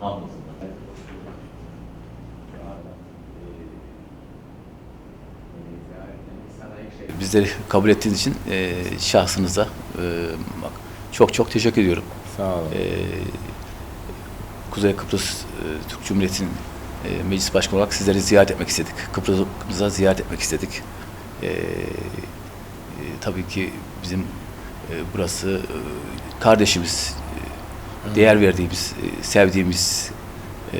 Hamdolsun. Bizleri kabul ettiğiniz için e, şahsınıza e, bak, çok çok teşekkür ediyorum. Sağ olun. E, Kuzey Kıbrıs e, Türk Cumhuriyeti'nin e, meclis başkanı olarak sizleri ziyaret etmek istedik. Kıbrıs'a ziyaret etmek istedik. E, e, tabii ki bizim e, burası e, kardeşimiz, e, değer verdiğimiz, e, sevdiğimiz e,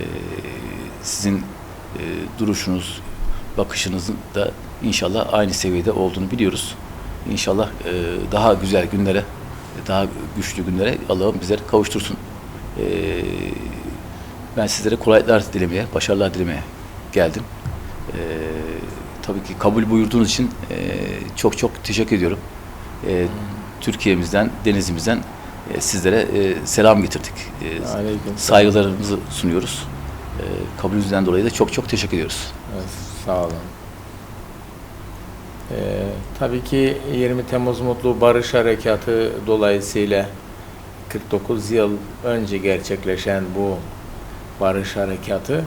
sizin e, duruşunuz, bakışınızın da inşallah aynı seviyede olduğunu biliyoruz. İnşallah e, daha güzel günlere, daha güçlü günlere Allah'ım bizleri kavuştursun. E, ben sizlere kolaylıklar dilemeye, başarılar dilemeye geldim. E, tabii ki kabul buyurduğunuz için e, çok çok teşekkür ediyorum. E, Türkiye'mizden, denizimizden e, sizlere e, selam getirdik. E, Aleyküm saygılarımızı sunuyoruz. E, kabulünüzden dolayı da çok çok teşekkür ediyoruz. Evet, sağ olun. Ee, tabii ki 20 Temmuz Mutlu Barış Harekatı dolayısıyla 49 yıl önce gerçekleşen bu barış harekatı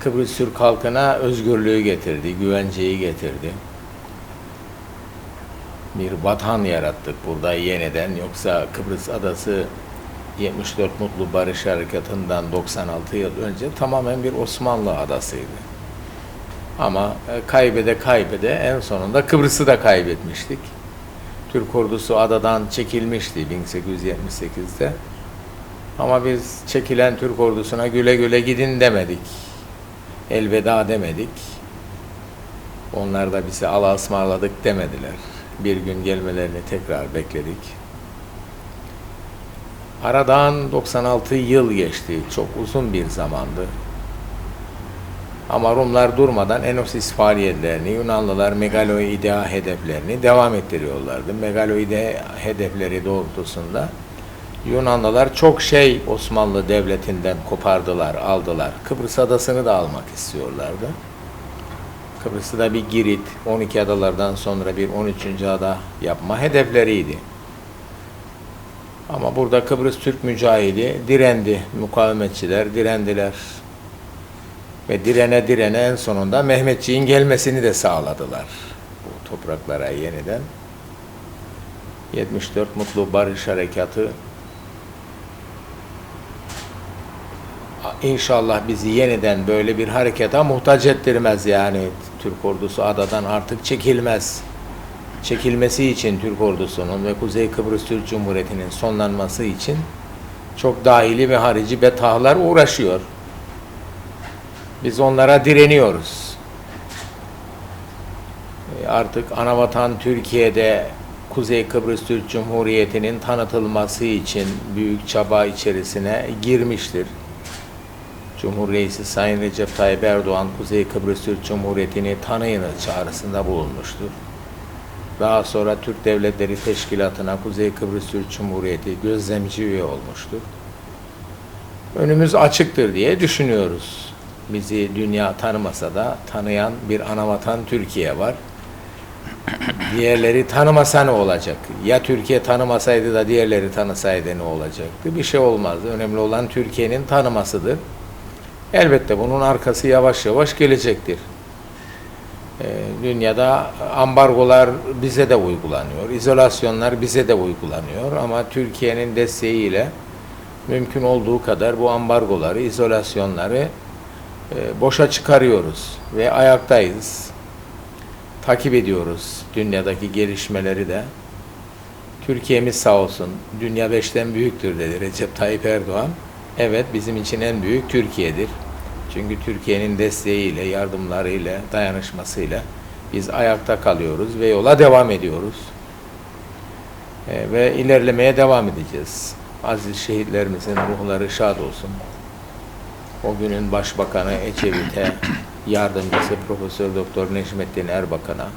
Kıbrıs Türk halkına özgürlüğü getirdi, güvenceyi getirdi. Bir vatan yarattık burada yeniden. Yoksa Kıbrıs adası 74 Mutlu Barış Harekatı'ndan 96 yıl önce tamamen bir Osmanlı adasıydı. Ama e, kaybede kaybede en sonunda Kıbrıs'ı da kaybetmiştik. Türk ordusu adadan çekilmişti 1878'de. Ama biz çekilen Türk ordusuna güle güle gidin demedik. Elveda demedik. Onlar da bize Allah'a ısmarladık demediler. Bir gün gelmelerini tekrar bekledik. Aradan 96 yıl geçti. Çok uzun bir zamandı. Ama Rumlar durmadan Enosis faaliyetlerini, Yunanlılar megaloidea hedeflerini devam ettiriyorlardı. Megaloidea hedefleri doğrultusunda Yunanlılar çok şey Osmanlı Devleti'nden kopardılar, aldılar. Kıbrıs adasını da almak istiyorlardı. Kıbrıs'ta da bir Girit, 12 adalardan sonra bir 13. ada yapma hedefleriydi. Ama burada Kıbrıs Türk mücahidi direndi, mukavemetçiler direndiler. Ve direne direne en sonunda Mehmetçiğin gelmesini de sağladılar bu topraklara yeniden. 74 Mutlu Barış Harekatı İnşallah bizi yeniden böyle bir harekete muhtaç ettirmez yani Türk ordusu adadan artık çekilmez. Çekilmesi için Türk ordusunun ve Kuzey Kıbrıs Türk Cumhuriyeti'nin sonlanması için çok dahili ve harici betahlar uğraşıyor. Biz onlara direniyoruz. E, Artık anavatan Türkiye'de Kuzey Kıbrıs Türk Cumhuriyeti'nin tanıtılması için büyük çaba içerisine girmiştir. Cumhur Reisi Sayın Recep Tayyip Erdoğan Kuzey Kıbrıs Türk Cumhuriyeti'ni tanıyın çağrısında bulunmuştur. Daha sonra Türk Devletleri Teşkilatı'na Kuzey Kıbrıs Türk Cumhuriyeti gözlemci üye olmuştur. Önümüz açıktır diye düşünüyoruz. Bizi dünya tanımasa da tanıyan bir anavatan Türkiye var. Diğerleri tanımasa ne olacak? Ya Türkiye tanımasaydı da diğerleri tanısaydı ne olacaktı? Bir şey olmazdı. Önemli olan Türkiye'nin tanımasıdır. Elbette bunun arkası yavaş yavaş gelecektir. Ee, dünyada ambargolar bize de uygulanıyor, izolasyonlar bize de uygulanıyor ama Türkiye'nin desteğiyle mümkün olduğu kadar bu ambargoları, izolasyonları e, boşa çıkarıyoruz ve ayaktayız. Takip ediyoruz dünyadaki gelişmeleri de. Türkiye'miz sağ olsun, dünya beşten büyüktür dedi Recep Tayyip Erdoğan. Evet bizim için en büyük Türkiye'dir. Çünkü Türkiye'nin desteğiyle, yardımlarıyla, dayanışmasıyla biz ayakta kalıyoruz ve yola devam ediyoruz. Ee, ve ilerlemeye devam edeceğiz. Aziz şehitlerimizin ruhları şad olsun. O günün Başbakanı Ecevit'e, yardımcısı Profesör Doktor Necmettin Erbakan'a,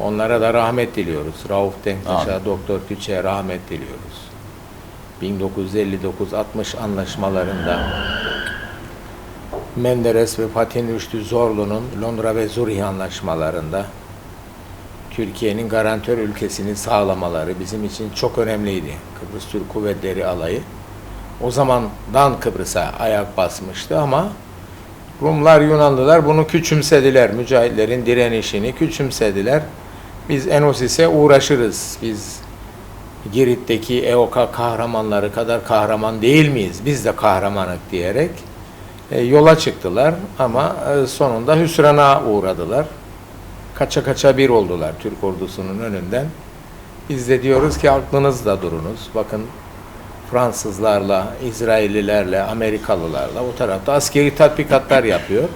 onlara da rahmet diliyoruz. Rauf Denktaş'a. Doktor Küçük'e rahmet diliyoruz. 1959-60 anlaşmalarında Menderes ve Fatih Rüştü Zorlu'nun Londra ve Zürih anlaşmalarında Türkiye'nin garantör ülkesini sağlamaları bizim için çok önemliydi. Kıbrıs Türk Kuvvetleri Alayı. O zamandan Kıbrıs'a ayak basmıştı ama Rumlar, Yunanlılar bunu küçümsediler. Mücahitlerin direnişini küçümsediler. Biz Enosis'e uğraşırız. Biz Girit'teki EOKA kahramanları kadar kahraman değil miyiz? Biz de kahramanık diyerek yola çıktılar ama e, sonunda hüsrana uğradılar. Kaça kaça bir oldular Türk ordusunun önünden. Biz de diyoruz ki aklınızda durunuz. Bakın Fransızlarla, İsraillilerle, Amerikalılarla o tarafta askeri tatbikatlar yapıyor.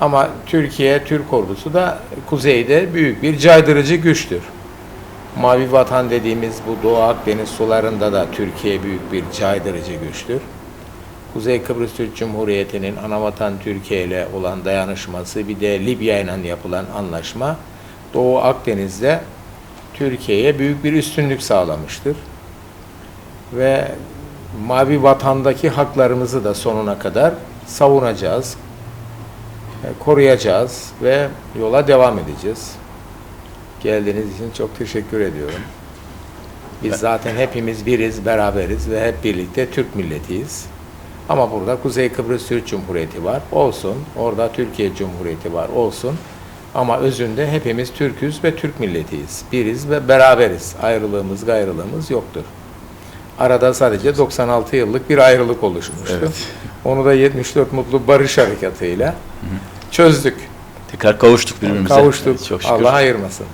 Ama Türkiye, Türk ordusu da kuzeyde büyük bir caydırıcı güçtür. Mavi Vatan dediğimiz bu Doğu Akdeniz sularında da Türkiye büyük bir caydırıcı güçtür. Kuzey Kıbrıs Türk Cumhuriyeti'nin anavatan Türkiye ile olan dayanışması bir de Libya ile yapılan anlaşma Doğu Akdeniz'de Türkiye'ye büyük bir üstünlük sağlamıştır. Ve Mavi Vatan'daki haklarımızı da sonuna kadar savunacağız, e, koruyacağız ve yola devam edeceğiz. Geldiğiniz için çok teşekkür ediyorum. Biz zaten hepimiz biriz, beraberiz ve hep birlikte Türk milletiyiz. Ama burada Kuzey Kıbrıs Türk Cumhuriyeti var, olsun. Orada Türkiye Cumhuriyeti var, olsun. Ama özünde hepimiz Türküz ve Türk milletiyiz. Biriz ve beraberiz. Ayrılığımız, gayrılığımız yoktur. Arada sadece 96 yıllık bir ayrılık oluşmuştu. Evet. Onu da 74 Mutlu Barış Harekatı'yla çözdük. Tekrar kavuştuk birbirimize. Kavuştuk. Çok şükür. Allah ayırmasın.